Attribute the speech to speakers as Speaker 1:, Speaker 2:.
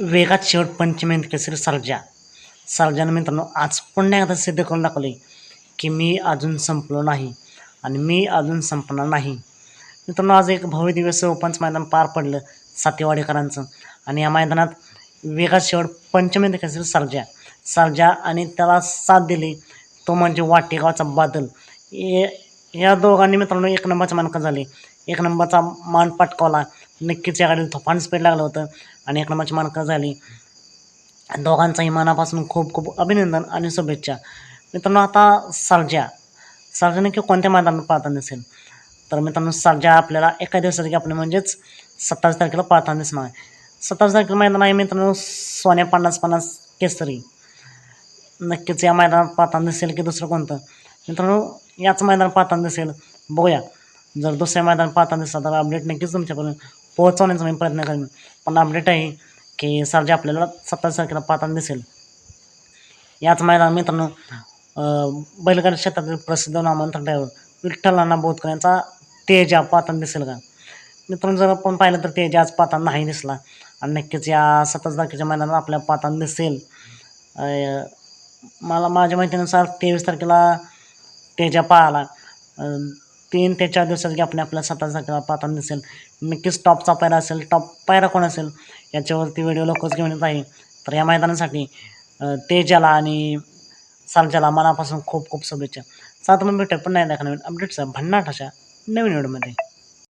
Speaker 1: वेगात शेवट पंचमेंत केसरी सर्जा सर्जानं मित्रांनो आज पुन्हा एकदा सिद्ध करून दाखवले की मी अजून संपलो नाही आणि मी अजून संपणार नाही. मित्रांनो आज एक भव्य दिवस ओपनचं मैदान पार पडलं सातेवाडीकरांचं आणि या मैदानात वेगात शेवट पंचमेंत केसरी सर्जा सर्जा आणि त्याला साथ दिली तो म्हणजे वाटेगावचा बादल. ए या दोघांनी मित्रांनो एक नंबरचा मानकं झाले. एक नंबरचा मान पटकावला. नक्कीच या गाडीला तुफान स्पीड लागलं होतं. आणि एक नंबरची मानकं झाली दोघांचाही मनापासून खूप खूप अभिनंदन आणि शुभेच्छा. मित्रांनो आता सर्जा सर्जा नक्की कोणत्या मैदानात पाहताना दिसेल? तर मित्रांनो सर्जा आपल्याला एका दिवसाची आपण म्हणजेच सत्तावीस तारखेला पाहताना दिसणार आहे. सत्तावीस तारखेला मैदान आहे मित्रांनो सोन्या पन्नास पन्नास केसरी. नक्कीच या मैदानात पाहताना दिसेल की दुसरं कोणतं? मित्रांनो याच मैदान पाहताना दिसेल. बघूया. जर दुसऱ्या मैदान पाहताना दिसला तर अपडेट नक्कीच तुमच्यापर्यंत पोहोचवण्याचा मी प्रयत्न करेन. पण अपडेट आहे की सरजे आपल्याला सत्तावीस तारखेला पाहताना दिसेल. याच मैदान मित्रांनो बैलगाडी क्षेत्रातील प्रसिद्ध नामांतर ड्रायव्हर विठ्ठल अण्णा बोधकर यांचा तेजा पाहताना दिसेल का? मित्रांनो जर आपण पाहिलं तर तेजा आज पाहताना नाही दिसला. आणि नक्कीच या सत्तावीस तारखेच्या मैदानात आपल्याला पाहताना दिसेल. मला माझ्या माहितीनुसार तेवीस तारखेला तेजा पाहायला तीन ते चार दिवसात की आपण आपल्या सत्तावीस तारखेला पाहताना दिसेल. नक्कीच टॉपचा पायरा असेल टॉप पायरा कोण असेल याच्यावरती व्हिडिओ लवकरच घेऊन येत आहे. तर या मैदानासाठी तेजाला आणि सालजाला मनापासून खूप खूप शुभेच्छा. सात मग भेटत पण नाही दाखवणार. अपडेट्स भन्नाट अशा नवीन व्हिडिओमध्ये